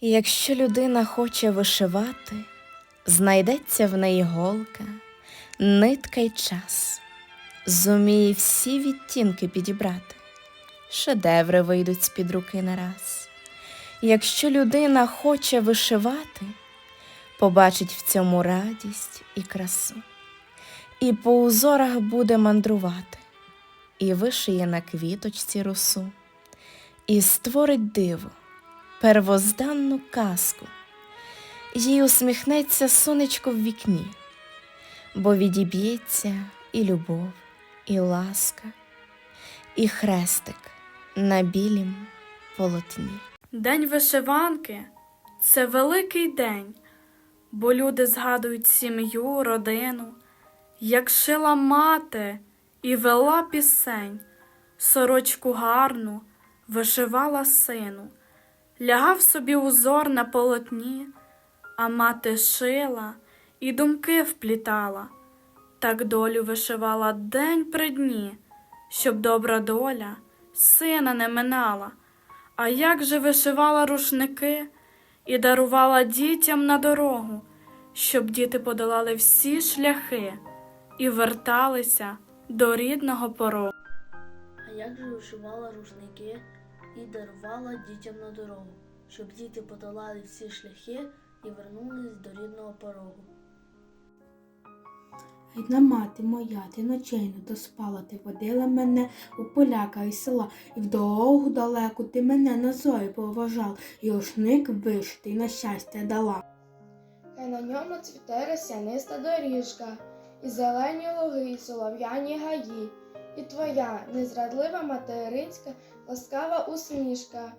Якщо людина хоче вишивати, знайдеться в неї голка, нитка й час, зуміє всі відтінки підібрати, шедеври вийдуть з-під руки нараз. Якщо людина хоче вишивати, побачить в цьому радість і красу, і по узорах буде мандрувати, і вишиє на квіточці росу, і створить диво, первозданну казку, їй усміхнеться сонечко в вікні, бо відіб'ється і любов, і ласка, і хрестик на білім полотні. День вишиванки це великий день, бо люди згадують сім'ю, родину, як шила мати і вела пісень, сорочку гарну вишивала сину, лягав собі узор на полотні, а мати шила і думки вплітала, так долю вишивала день при дні, щоб добра доля сина не минала. А як же вишивала рушники і дарувала дітям на дорогу, щоб діти подолали всі шляхи і верталися до рідного порогу. А як же вишивала рушники і дарувала дітям на дорогу, щоб діти подолали всі шляхи і вернулись до рідного порогу. Рідна мати моя, ти ночей не доспала, ти водила мене у поляка і села, і в дорогу далеку ти мене на зорі поважав, і рушник вишитий на щастя дала. Хай на ньому цвіте росяниста доріжка, і зелені луги, і солов'яні гаї, і твоя незрадлива материнська ласкава усмішка,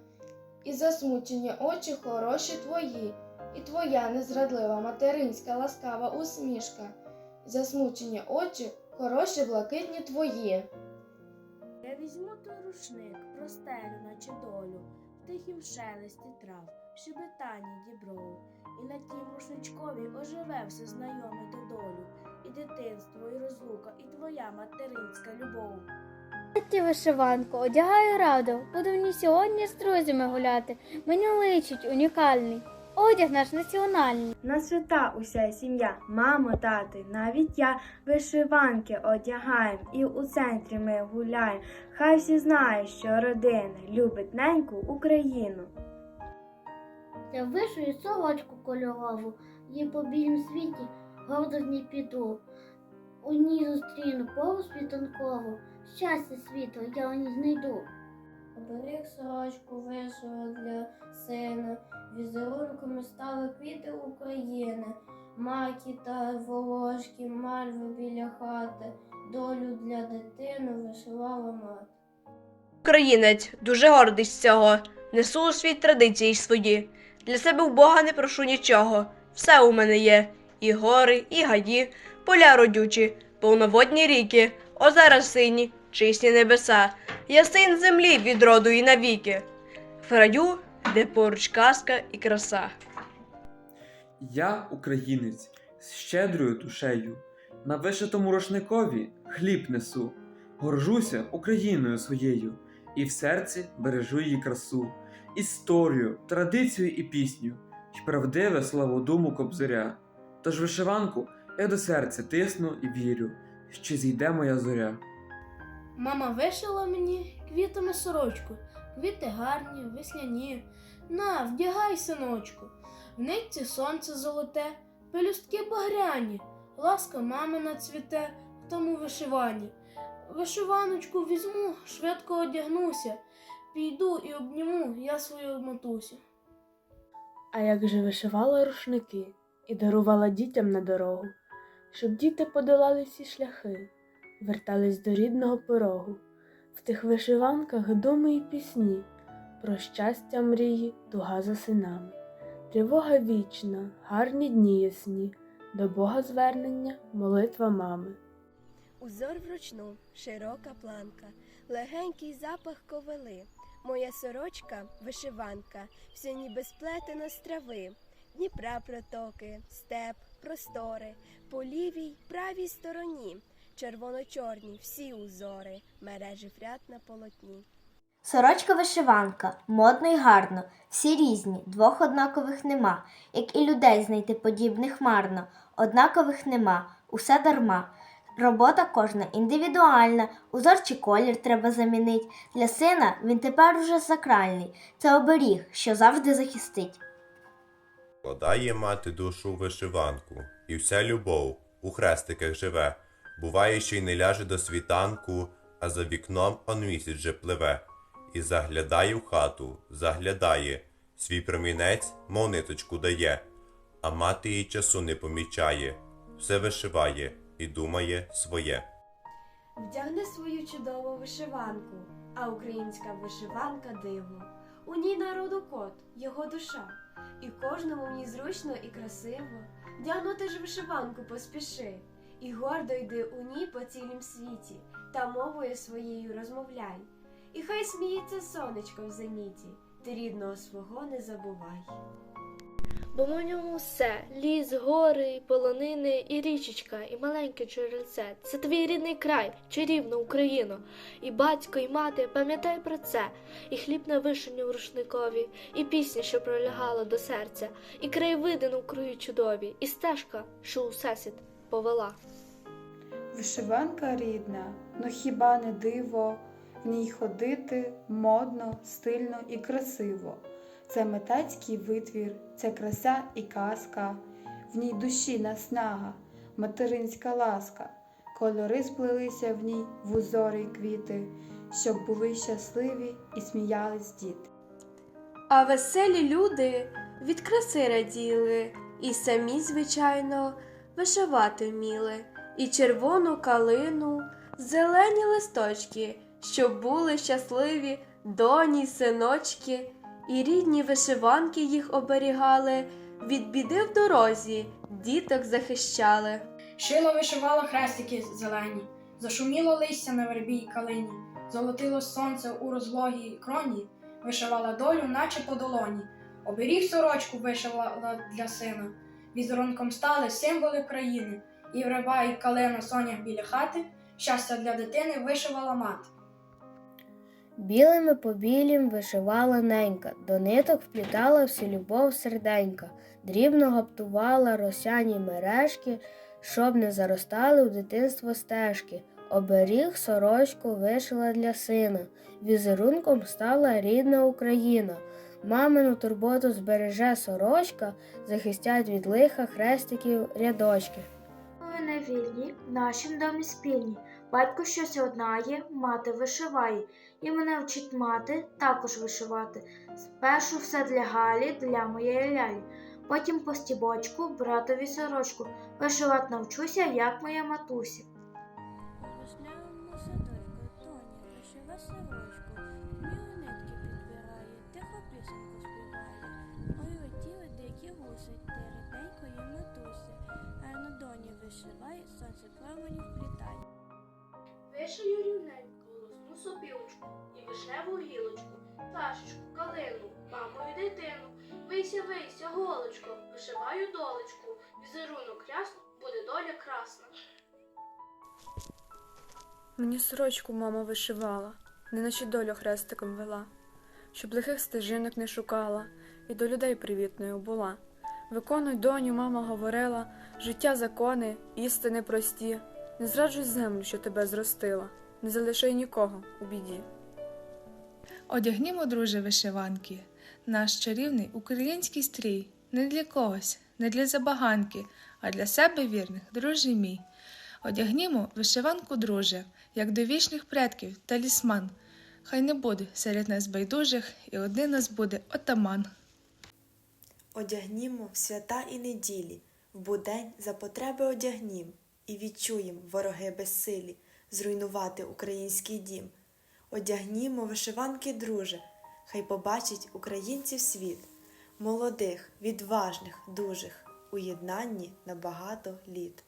і засмучені очі хороші твої, і твоя незрадлива материнська ласкава усмішка, і засмучені очі хороші блакитні твої. Я візьму той рушник, простелю, наче долю, в тихім шелесті трав, в щебетанні дібров. І на тім рушничкові оживе все знайоме до долю, і дитинство, і розлука, і твоя материнська любов. Ті вишиванку, одягаю раду, буду в ній сьогодні з друзями гуляти. Мені личить унікальний. Одяг наш національний. На свята уся сім'я, мамо, тати, навіть я вишиванки одягаєм, і у центрі ми гуляємо. Хай всі знають, що родина любить неньку Україну. Я вишию сорочку кольорову, її по білім світі гордо в ній піду. У ній зустріну пору світанкову, щастя світу я у ній знайду. Оберіг сорочку вишила для сина, візерунками стали квіти України, маки та волошки, мальви біля хати, долю для дитини вишивала мати. Українець дуже гордий з цього. Несу у світ традиції свої. Для себе у Бога не прошу нічого. Все у мене є. І гори, і гаї, поля родючі, повноводні ріки, озера сині, чисті небеса. Я син землі від роду і навіки. В раю, де поруч казка і краса. Я українець з щедрою душею, на вишитому рушникові хліб несу, горжуся Україною своєю, і в серці бережу її красу, історію, традицію і пісню, й правдиве славодуму кобзаря. Тож вишиванку я до серця тисну і вірю, що зійде моя зоря. Мама вишила мені квітами сорочку, квіти гарні, весняні. На, вдягай, синочку, в нитці сонце золоте, пелюстки багряні, ласка мамина цвіте в тому вишиванні. Вишиваночку візьму, швидко одягнуся, піду і обніму я свою матусю. А як же вишивала рушники і дарувала дітям на дорогу, щоб діти подолали всі шляхи, вертались до рідного порогу, в тих вишиванках думи й пісні, про щастя мрії, туга за синами, тривога вічна, гарні дні ясні, до Бога звернення, молитва мами. Узор вручну, широка планка, легенький запах ковили. Моя сорочка вишиванка, все ніби сплетено з трави. Дніпра протоки, степ, простори, по лівій, правій стороні, червоно-чорні всі узори, мережі в ряд на полотні. Сорочка вишиванка, модно й гарно, всі різні, двох однакових нема, як і людей знайти подібних марно, однакових нема, усе дарма. Робота кожна індивідуальна, узор чи колір треба замінить. Для сина він тепер уже сакральний, це оберіг, що завжди захистить. Вкладає мати душу вишиванку, і вся любов у хрестиках живе. Буває, що й не ляже до світанку, а за вікном он місяць же пливе. І заглядає в хату, заглядає, свій промінець, мов ниточку дає, а мати її часу не помічає, все вишиває і думає своє. Вдягни свою чудову вишиванку, а українська вишиванка диво. У ній народу кот, його душа, і кожному в ній зручно і красиво. Вдягнути ж вишиванку поспіши, і гордо йди у ній по цілім світі, та мовою своєю розмовляй. І хай сміється сонечко в зеніті, ти рідного свого не забувай. Бо в ньому все ліс, гори, полонини, і річечка, і маленьке джерельце. Це твій рідний край, чарівна Україно. І батько, і мати, пам'ятай про це, і хліб на вишеню в рушникові, і пісня, що пролягала до серця, і краєвиди навкруги чудові, і стежка, що у повела. Вишиванка рідна, ну хіба не диво, в ній ходити модно, стильно і красиво. Це митецький витвір, це краса і казка, в ній душі наснага, материнська ласка, кольори сплелися в ній в узори й квіти, щоб були щасливі і сміялись діти. А веселі люди від краси раділи, і самі, звичайно, вишивати вміли, і червону калину, зелені листочки, щоб були щасливі доні, синочки, і рідні вишиванки їх оберігали, від біди в дорозі діток захищали. Шила вишивала хрестики зелені, зашуміло листя на вербі й калині, золотило сонце у розлогій кроні, вишивала долю, наче по долоні. Оберіг сорочку вишивала для сина. Візерунком стали символи країни, і верба і калина сонях біля хати, щастя для дитини вишивала мати. Білими по білім вишивала ненька, до ниток вплітала всю любов серденька, дрібно гаптувала росяні мережки, щоб не заростали у дитинство стежки. Оберіг сорочку вишила для сина, візерунком стала рідна Україна. Мамину турботу збереже сорочка, захистять від лиха хрестиків рядочки. Не вільні, в нашім домі спільні. Батько щось однає, мати вишиває. І мене вчить мати також вишивати. Спершу все для Галі, для моєї лялі. Потім по стібочку, братові сорочку. Вишивати навчуся, як моя матуся. Вишневому садочку Тоня вишива сорочку, на доні сонце промені вплітає. Вишию рівненько, лосну сопілочку і вишневу гілочку, пташечку, калину, маму і дитину. Вийся, вийся, голочко, вишиваю долечку, візерунок рясно, буде доля красна. Мені сорочку мама вишивала, неначе долю хрестиком вела, щоб лихих стежинок не шукала і до людей привітною була. Виконуй, доню, мама говорила, життя закони, істини прості. Не зраджуй землю, що тебе зростила, не залишай нікого у біді. Одягнімо, друже, вишиванки, наш чарівний український стрій, не для когось, не для забаганки, а для себе вірних, друже мій. Одягнімо вишиванку, друже, як до вічних предків талісман. Хай не буде серед нас байдужих, і один нас буде отаман. Одягнімо в свята і неділі, будень за потреби одягнім, і відчуєм вороги безсилі зруйнувати український дім. Одягнімо вишиванки, друже, хай побачить українців світ, молодих, відважних, дужих, у єднанні на багато літ.